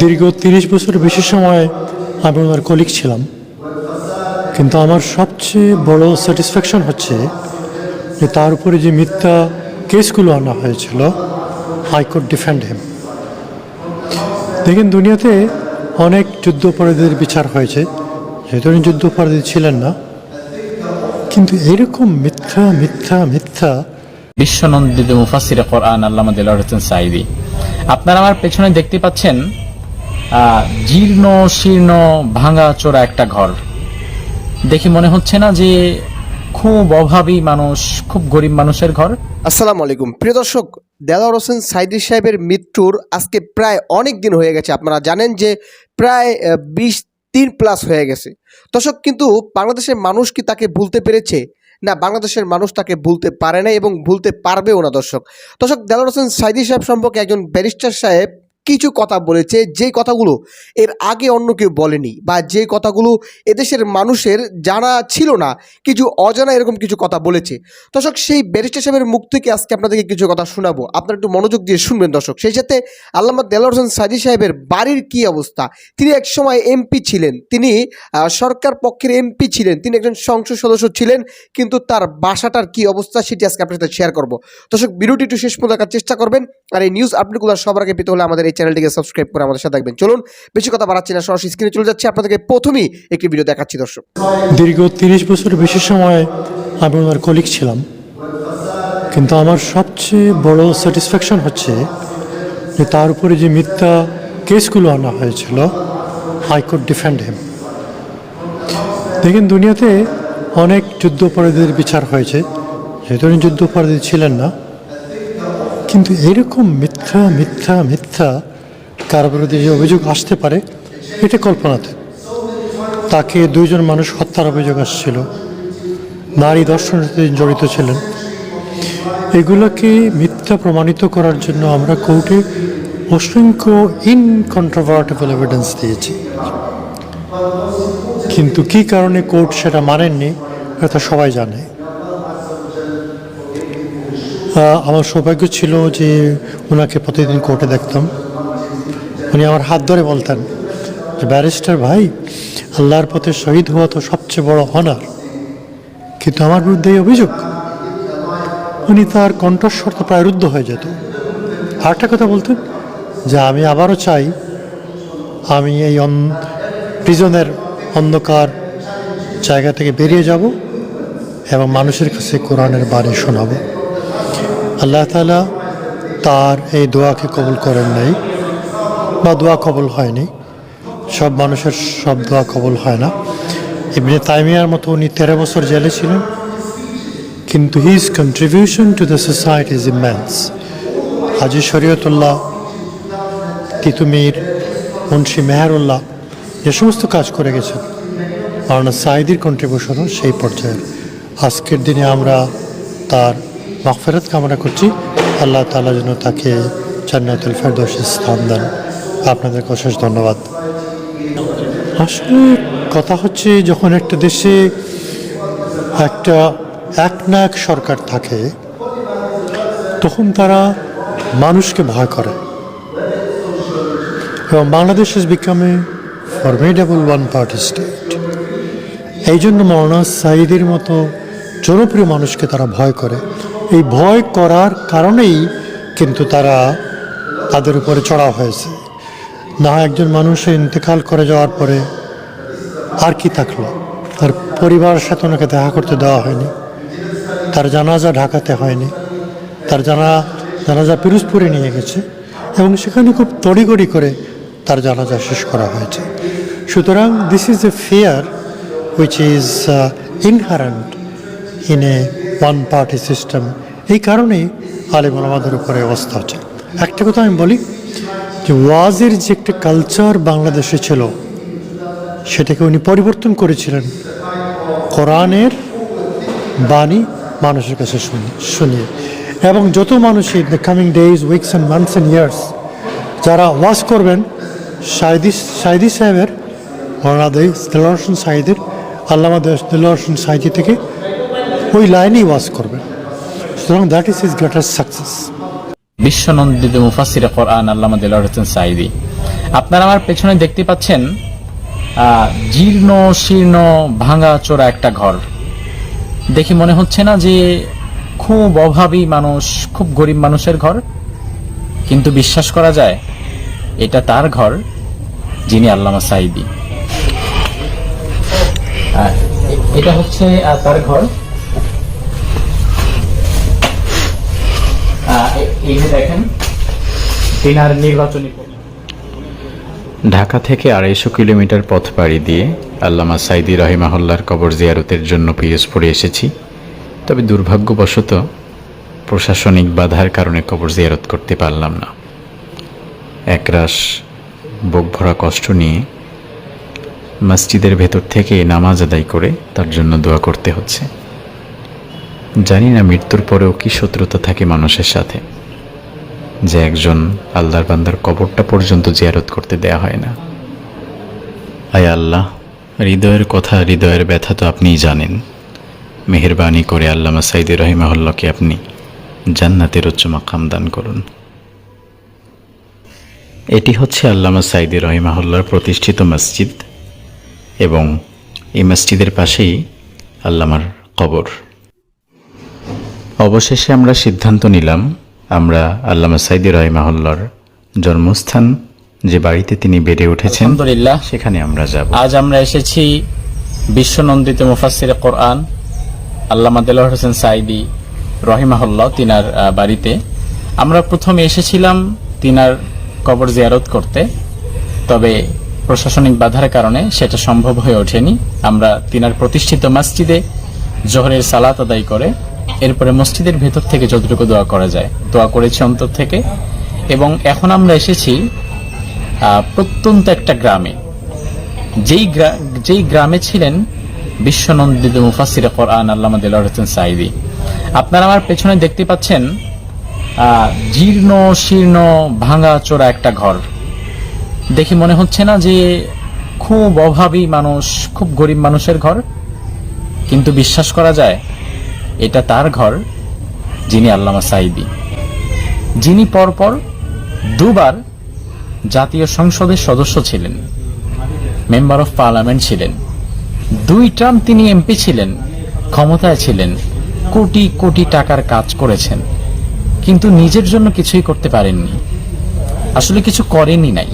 দীর্ঘ তিরিশ বছর বেশি সময় আমি ওনার কলিগ ছিলাম। কিন্তু আমার সবচেয়ে বড় স্যাটিসফ্যাকশন হচ্ছে যে তার উপরে যে মিথ্যা কেসগুলো আনা হয়েছিল কুড ডিফেন্ড হিম দেখেন, দুনিয়াতে অনেক যুদ্ধাপরাধীদের বিচার হয়েছে, যেহেতু উনি যুদ্ধাপরাধী ছিলেন না। কিন্তু এরকম মিথ্যা মিথ্যা মিথ্যা। বিশ্বনন্দিত মুফাসির কোরআন আল্লামা দিলার হোসেন সাইদি আপনারা আমার পেছনে দেখতে পাচ্ছেন জীর্ণ, শীর্ণ ভাঙা চোরা একটা ঘর। দেখি মনে হচ্ছে না যে খুব অভাবী মানুষ, খুব গরিব মানুষের ঘর। আসসালামু আলাইকুম। প্রিয় দর্শক, দেলাওয়ার হোসেন সাইদি সাহেবের মৃত্যুর আজকে প্রায় অনেক দিন হয়ে গেছে। আপনারা জানেন যে প্রায় বিশ, তিন প্লাস হয়ে গেছে। দর্শক, কিন্তু বাংলাদেশের মানুষ কি তাকে ভুলতে পেরেছে? না, বাংলাদেশের মানুষ তাকে ভুলতে পারে না এবং ভুলতে পারবেও না দর্শক। দর্শক, দেলাওয়ার হোসেন সাইদি সাহেব সম্পর্কে একজন ব্যারিস্টার সাহেব কিছু কথা বলেছে যে কথাগুলো এর আগে অন্য কেউ বলেনি বা যে কথাগুলো এদেশের মানুষের জানা ছিল না, কিছু অজানা এরকম কিছু কথা বলেছে। দর্শক, সেই ব্যারিস্টার সাহেবের মুখ থেকে আজকে আপনাদেরকে কিছু কথা শোনাবো। আপনারা একটু মনোযোগ দিয়ে শুনবেন দর্শক। সেই সাথে আল্লামা দেলার হোসেন সাজি সাহেবের বাড়ির কি অবস্থা? তিনি এক সময় এমপি ছিলেন। তিনি সরকার পক্ষের এমপি ছিলেন। তিনি একজন সংসদ সদস্য ছিলেন, কিন্তু তার বাসাটার কি অবস্থা সেটি আজকে আপনার সাথে শেয়ার করব। দর্শক, ভিডিওটি একটু শেষ পর্যন্ত দেখার চেষ্টা করবেন। আর এই নিউজ আপডেটগুলো সবার আগে পেতে হলে আমাদের এই চ্যানেলটিকে সাবস্ক্রাইব করে আমাদের সাথে থাকবেন। চলুন, বেশি কথা বাড়াচ্ছি না, সরাসরি স্ক্রিনে চলে যাচ্ছে। আপনাদেরকে প্রথমেই একটি ভিডিও দেখাচ্ছি, দর্শক। দীর্ঘ তিরিশ বছর বেশি সময় আমি ওনার কলিগ ছিলাম। কিন্তু আমার সবচেয়ে বড় স্যাটিসফ্যাকশন হচ্ছে যে তার উপরে যে মিথ্যা কেসগুলো আনা হয়েছিল কুড ডিফেন্ড হিম দেখেন, দুনিয়াতে অনেক যুদ্ধাপরাধীদের বিচার হয়েছে। যেহেতু যুদ্ধাপরাধী ছিলেন না কিন্তু এরকম মিথ্যা মিথ্যা মিথ্যা কারও বিরুদ্ধে যে অভিযোগ আসতে পারে, এটা কল্পনাতে। তাকে দুইজন মানুষ হত্যার অভিযোগ আসছিল। নারী দর্শনের জড়িত ছিলেন। এগুলোকে মিথ্যা প্রমাণিত করার জন্য আমরা কোর্টে অসংখ্য ইনকন্ট্রোভার্টেবল এভিডেন্স দিয়েছি। কিন্তু কি কারণে কোর্ট সেটা মানেননি এটা সবাই জানে। আমার সৌভাগ্য ছিল যে ওনাকে প্রতিদিন কোর্টে দেখতাম। উনি আমার হাত ধরে বলতেন যে, ব্যারিস্টার ভাই, আল্লাহর পথে শহীদ হওয়া তো সবচেয়ে বড় অনার কিন্তু আমার বিরুদ্ধে এই অভিযোগ। উনি তার কণ্ঠস্বর তো প্রায় রুদ্ধ হয়ে যেত। আরেকটা কথা বলতেন যে, আমি আবারও চাই, আমি এই প্রিজনের অন্ধকার জায়গা থেকে বেরিয়ে যাব এবং মানুষের কাছে কোরআনের বাণী শোনাবো। আল্লাহ তালা তার এই দোয়াকে কবুল করেন নাই বা দোয়া কবুল হয়নি। সব মানুষের সব দোয়া কবুল হয় না। ইবনে তাইমিয়ার মতো উনি তেরো বছর জেলে ছিলেন। কিন্তু his contribution to the society is immense Haji Shariatullah, Titumir, Munshi Meherullah, যে সমস্ত কাজ করে গেছেন, মাওলানা সাইদির কন্ট্রিবিউশনও সেই পর্যায়ের। আজকের দিনে আমরা তার মাগফিরাত কামনা করছি। আল্লাহ তাআলা যেন তাকে জান্নাতুল ফেরদৌসে স্থান দেন। আপনাদেরকে অশেষ ধন্যবাদ। আসলে কথা হচ্ছে, যখন একটা দেশে একটা এক না এক সরকার থাকে, তখন তারা মানুষকে ভয় করে। এবং Bangladesh is become a formidable one party state এই জন্য মৌলানা সাইদের মতো জনপ্রিয় মানুষকে তারা ভয় করে। এই ভয় করার কারণেই কিন্তু তারা তাদের উপরে চড়া হয়েছে। না একজন মানুষের ইন্তেকাল করে যাওয়ার পরে আর কি থাকল? তার পরিবারের সাথে ওনাকে দেখা করতে দেওয়া হয়নি। তার জানাজা ঢাকাতে হয়নি। তার জানা, জানাজা পিরোজপুরে নিয়ে গেছে এবং সেখানে খুব তড়িগড়ি করে তার জানাজা শেষ করা হয়েছে। সুতরাং this is a fear which is inherent in a one party system এই কারণেই আলিম আমাদের উপরে অবস্থা হচ্ছে। একটা কথা আমি বলি, যে ওয়াজের যে একটা কালচার বাংলাদেশে ছিল, সেটাকে উনি পরিবর্তন করেছিলেন। কোরআনের বাণী মানুষের কাছে শুনি, শুনিয়ে। এবং যত মানুষই the coming days weeks and months and years যারা ওয়াজ করবেন, সাইদি সাইদি সাহেবের মৌলানা দিলরসন সাইদের, আল্লামা দিলরসন সাইদি থেকে ওই লাইনেই ওয়াজ করবেন সুতরাং that is is greater success বিশ্বনন্দিত মুফাসির কোরআন আল্লামা দিলার হোসেন সাইদি আপনারা আমার পেছনে দেখতে পাচ্ছেন জীর্ণ, শীর্ণ ভাঙা চোরা একটা ঘর। দেখে মনে হচ্ছে না যে খুব অভাবী মানুষ, খুব গরিব মানুষের ঘর। কিন্তু বিশ্বাস করা যায়, এটা তার ঘর, যিনি আল্লামা সাইদি এটা হচ্ছে তার ঘর আহ, এ- ঢাকা থেকে আড়াইশো কিলোমিটার পথ পাড়ি দিয়ে আল্লামা সাইদি রহিমাহুল্লার কবর জিয়ারতের জন্য পিরোজপুরে এসেছি। তবে দুর্ভাগ্যবশত প্রশাসনিক বাধার কারণে কবর জিয়ারত করতে পারলাম না। একরাশ বুক ভরা কষ্ট নিয়ে মসজিদের ভেতর থেকে নামাজ আদায় করে তার জন্য দোয়া করতে হচ্ছে। জানি না মৃত্যুর পরেও কি শত্রুতা থাকে মানুষের সাথে। যে একজন আল্লাহর বান্দার কবরটা পর্যন্ত জিয়ারত করতে দেয়া হয় না। আয় আল্লাহ, হৃদয়ের কথা হৃদয়ের ব্যথা তো আপনিই জানেন। মেহেরবানি করে আল্লামা সাইদি রহিমাহুল্লাহকে আপনি জান্নাতের উচ্চ মাকাম দান করুন। এটি হচ্ছে আল্লামা সাইদি রহিমাহুল্লার প্রতিষ্ঠিত মসজিদ এবং এই মসজিদের পাশেই আল্লামার কবর। অবশেষে আমরা সিদ্ধান্ত নিলাম আমরা আল্লামা সাইদি রহিমাহুল্লার জন্মস্থান যে বাড়িতে তিনি বেড়ে উঠেছেন আলহামদুলিল্লাহ। সেখানে আমরা যাব। আজ আমরা এসেছি বিশ্বনন্দিত মুফাসির কোরআন আল্লামা দেলোয়ার হোসেন সাইদি রহিমাহুল্লাহ তিনার বাড়িতে। আমরা প্রথমে এসেছিলাম তিনার কবর জিয়ারত করতে তবে প্রশাসনিক বাধার কারণে সেটা সম্ভব হয়ে ওঠেনি। আমরা তিনার প্রতিষ্ঠিত মসজিদে জোহরের সালাত আদায় করে এরপরে মসজিদের ভেতর থেকে যতটুকু দোয়া করা যায়, দোয়া করেছি অন্তর থেকে। এবং এখন আমরা এসেছি প্রত্যন্ত একটা গ্রামে। যেই যেই গ্রামে ছিলেন বিশ্বনন্দিত মুফাসির কোরআন আল্লামা দিলার হোসেন সাইদি আপনারা আমার পেছনে দেখতে পাচ্ছেন জীর্ণ, শীর্ণ ভাঙা চোরা একটা ঘর। দেখে মনে হচ্ছে না যে খুব অভাবী মানুষ, খুব গরিব মানুষের ঘর। কিন্তু বিশ্বাস করা যায় এটা তার ঘর, যিনি আল্লামা সাইদি যিনি পরপর দুবার জাতীয় সংসদের সদস্য ছিলেন, মেম্বার অফ পার্লামেন্ট ছিলেন। দুই টার্ম তিনি এমপি ছিলেন, ক্ষমতায় ছিলেন, কোটি কোটি টাকার কাজ করেছেন, কিন্তু নিজের জন্য কিছুই করতে পারেননি। আসলে কিছু করেনি নাই।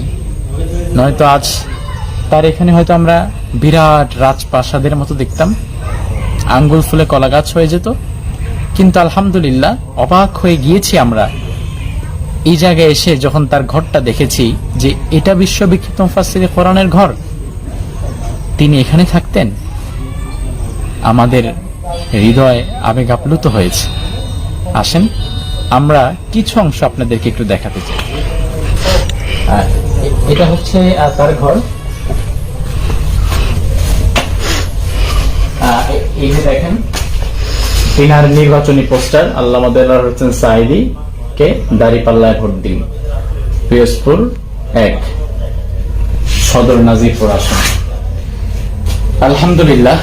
নয়তো আজ তার এখানে হয়তো আমরা বিরাট রাজপ্রাসাদের মতো দেখতাম। আঙ্গুল ফুলে কলা গাছ হয়ে যেত। কিন্তু আলহামদুলিল্লাহ অবাক হয়ে গিয়েছি আমরা। এই জায়গায় এসে যখন তার ঘরটা দেখেছি যে এটা বিশ্ববিখ্যাত মুফাসসিরে কোরআনের ঘর, তিনি এখানে থাকতেন। আমাদের হৃদয় আবেগ আপ্লুত হয়েছে। আসেন, আমরা কিছু অংশ আপনাদেরকে একটু দেখাতে চাই। এটা হচ্ছে তার ঘর আহ, এ- এই যে দেখেন তিনার নির্বাচনী পোস্টার, আল্লাহ হোসেন সাইদি কে দাঁড়িপাল্লায় ভোট দিন। পিরোজপুর এক, সদর নাজিরপুর আসন। আলহামদুলিল্লাহ,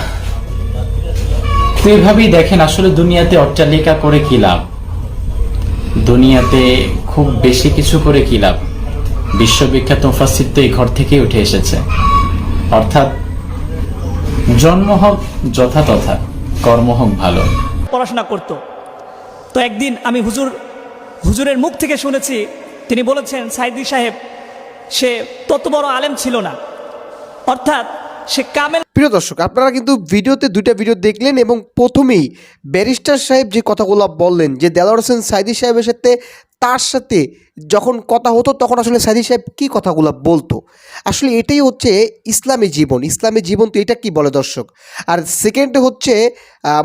তো এভাবেই দেখেন আসলে দুনিয়াতে অট্টালিকা করে কি লাভ? দুনিয়াতে খুব বেশি কিছু করে কি লাভ? বিশ্ববিখ্যাত এই ঘর থেকেই উঠে এসেছে। অর্থাৎ জন্ম হোক যথাতথা কর্ম হোক ভালো। পড়াশোনা করত। তো একদিন আমি হুজুর হুজুরের মুখ থেকে শুনেছি তিনি বলেছেন সাইদি সাহেব সে তত বড় আলেম ছিল না। অর্থাৎ সে কামেল প্রিয় দর্শক আপনারা কিন্তু ভিডিওতে দুইটা ভিডিও দেখলেন এবং প্রথমেই ব্যারিস্টার সাহেব যে কথাগুলো বললেন যে দেলাওয়ার হোসেন সাইদি সাহেবের সাথে তার সাথে যখন কথা হতো, তখন আসলে সাইদি সাহেব কী কথাগুলো বলতো? আসলে এটাই হচ্ছে ইসলামী জীবন। ইসলামী জীবন তো এটা কি বলে দর্শক? আর সেকেন্ড হচ্ছে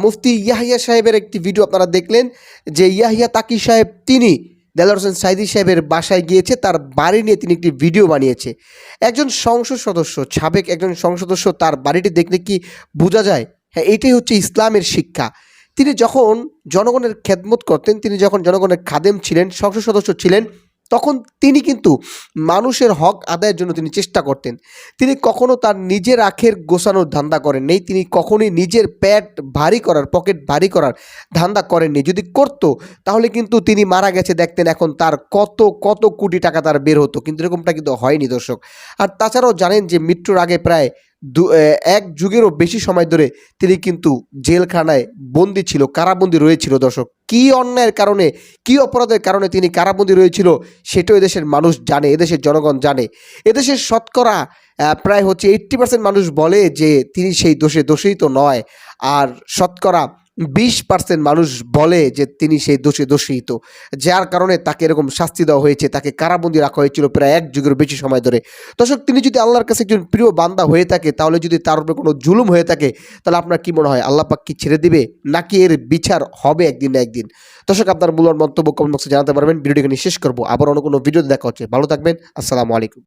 মুফতি ইয়াহিয়া সাহেবের একটি ভিডিও আপনারা দেখলেন, যে ইয়াহিয়া তাকি সাহেব তিনি দেলার হোসেন সাইদি সাহেবের বাসায় গিয়েছে, তার বাড়ি নিয়ে তিনি একটি ভিডিও বানিয়েছে। একজন সংসদ সদস্য, সাবেক একজন সংসদ সদস্য তার বাড়িটি দেখলে কি বোঝা যায়? হ্যাঁ এটাই হচ্ছে ইসলামের শিক্ষা। তিনি যখন জনগণের খেদমত করতেন, তিনি যখন জনগণের খাদেম ছিলেন, সংসদ সদস্য ছিলেন, তখন তিনি কিন্তু মানুষের হক আদায়ের জন্য তিনি চেষ্টা করতেন। তিনি কখনো তার নিজের আখের গোছানোর ধান্দা করেননি, তিনি কখনোই নিজের প্যাট ভারী করার, পকেট ভারী করার ধান্দা করেননি। যদি করতো, তাহলে কিন্তু তিনি মারা গেছে, দেখতেন এখন তার কত কত কোটি টাকা তার বের হতো, কিন্তু এরকমটা কিন্তু হয়নি দর্শক। আর তাছাড়াও জানেন যে মৃত্যুর আগে প্রায় এক যুগেরও বেশি সময় ধরে তিনি কিন্তু জেলখানায় বন্দি ছিল, কারাবন্দি রয়েছিল। দর্শক, কি অন্যায়ের কারণে, কি অপরাধের কারণে তিনি কারাবন্দি রয়েছিল, সেটাও এদেশের মানুষ জানে, এদেশের জনগণ জানে। এদেশের শতকরা প্রায় হচ্ছে এইট্টি পার্সেন্ট মানুষ বলে যে তিনি সেই দোষে দোষী তো নয়। আর শতকরা বিশ পার্সেন্ট মানুষ বলে যে তিনি সেই দোষে দোষিত, যার কারণে তাকে এরকম শাস্তি দেওয়া হয়েছে, তাকে কারাবন্দি রাখা হয়েছিল প্রায় এক যুগের বেশি সময় ধরে। দর্শক, তিনি যদি আল্লাহর কাছে একজন প্রিয় বান্দা হয়ে থাকে, তাহলে যদি তার উপরে কোনো জুলুম হয়ে থাকে, তাহলে আপনার কি মনে হয়, আল্লাহ পাক কি ছেড়ে দিবে? নাকি এর বিচার হবে একদিন না একদিন? দর্শক, আপনার মূল্য মন্তব্য কমেন্ট বক্সে জানাতে পারবেন। ভিডিওটিকে নিয়ে শেষ করব। আবার অন্য কোনো ভিডিও দেখা হচ্ছে। ভালো থাকবেন। আসসালামু আলাইকুম।